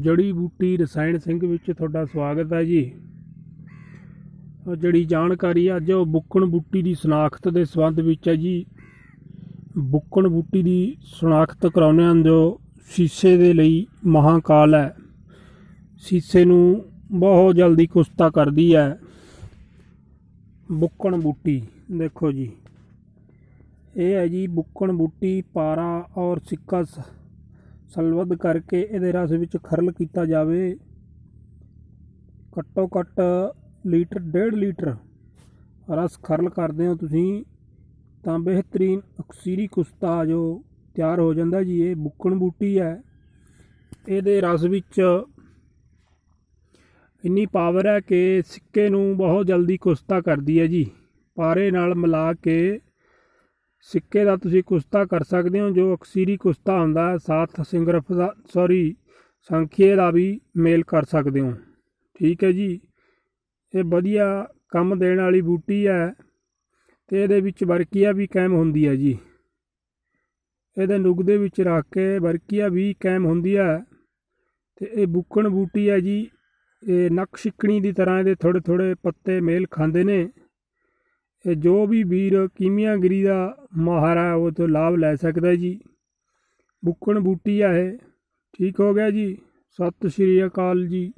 ਜੜੀ ਬੂਟੀ ਰਸਾਇਣ ਸਿੰਘ ਵਿੱਚ ਤੁਹਾਡਾ ਸਵਾਗਤ ਹੈ ਜੀ। ਜਿਹੜੀ ਜਾਣਕਾਰੀ ਅੱਜ ਉਹ ਬੁੱਕਣ ਬੂਟੀ ਦੀ ਸ਼ਨਾਖਤ ਦੇ ਸੰਬੰਧ ਵਿੱਚ ਹੈ ਜੀ। ਬੁੱਕਣ ਬੂਟੀ ਦੀ ਸ਼ਨਾਖਤ ਕਰਾਉਂਦੇ ਹਨ ਜੋ ਸ਼ੀਸ਼ੇ ਦੇ ਲਈ ਮਹਾਕਾਲ ਹੈ। ਸ਼ੀਸ਼ੇ ਨੂੰ ਬਹੁਤ ਜਲਦੀ ਕੁਸਤਾ ਕਰਦੀ ਹੈ। ਬੁੱਕਣ ਬੂਟੀ, ਦੇਖੋ ਜੀ। ਇਹ ਹੈ ਜੀ ਬੁੱਕਣ ਬੂਟੀ, ਪਾਰਾ ਔਰ ਸਿੱਕਾ ਸ- ਕਰਕੇ ਇਹਦੇ ਰਸ ਵਿੱਚ ਖਰਲ ਕੀਤਾ ਜਾਵੇ। ਘੱਟੋ ਘੱਟ ਲੀਟਰ, ਡੇਢ ਲੀਟਰ ਰਸ ਖਰਲ ਕਰਦੇ ਹੋ ਤੁਸੀਂ, ਤਾਂ ਬਿਹਤਰੀਨ ਅਕਸੀਰੀ ਕੁਸਤਾ ਜੋ ਤਿਆਰ ਹੋ ਜਾਂਦਾ ਜੀ, ਇਹ ਬੁੱਕਣ ਬੂਟੀ ਹੈ। ਇਹਦੇ ਰਸ ਵਿੱਚ ਇੰਨੀ ਪਾਵਰ ਹੈ ਕਿ ਸਿੱਕੇ ਨੂੰ ਬਹੁਤ ਜਲਦੀ ਕੁਸਤਾ ਕਰਦੀ ਹੈ ਜੀ। ਪਾਰੇ ਨਾਲ ਮਿਲਾ ਕੇ ਸਿੱਕੇ ਦਾ ਤੁਸੀਂ ਕੁਸਤਾ ਕਰ ਸਕਦੇ ਹੋ, ਜੋ ਅਕਸੀਰੀ ਕੁਸਤਾ ਹੁੰਦਾ ਹੈ, ਸਾਥ ਸਿੰਗਰਫ ਦਾ ਸੌਰੀ ਸੰਖੀਏ ਦਾ ਵੀ ਮੇਲ ਕਰ ਸਕਦੇ ਹੋ। ਠੀਕ ਹੈ ਜੀ। ਇਹ ਵਧੀਆ ਕੰਮ ਦੇਣ ਵਾਲੀ ਬੂਟੀ ਹੈ ਤੇ ਇਹਦੇ ਵਿੱਚ ਵਰਕੀਆ ਵੀ ਕਾਇਮ ਹੁੰਦੀ ਹੈ ਜੀ। ਇਹਦੇ ਨੁਗ ਦੇ ਵਿੱਚ ਰੱਖ ਕੇ ਵਰਕੀਆ ਵੀ ਕਾਇਮ ਹੁੰਦੀ ਹੈ ਤੇ ਇਹ ਬੁੱਕਣ ਬੂਟੀ ਹੈ ਜੀ। ਇਹ ਨਕ ਸ਼ਿਕਣੀ ਦੀ ਤਰ੍ਹਾਂ ਇਹਦੇ ਥੋੜ੍ਹੇ ਥੋੜ੍ਹੇ ਪੱਤੇ ਮੇਲ ਖਾਂਦੇ ਨੇ। ਜੋ ਵੀ ਵੀਰ ਕੀਮੀਆਗਰੀ ਦਾ ਮਾਹਰ ਹੈ ਉਹ ਤੋਂ ਲਾਭ ਲੈ ਸਕਦਾ ਜੀ। ਬੁੱਕਣ ਬੂਟੀ ਆ ਇਹ। ਠੀਕ ਹੋ ਗਿਆ ਜੀ। ਸਤਿ ਸ਼੍ਰੀ ਅਕਾਲ ਜੀ।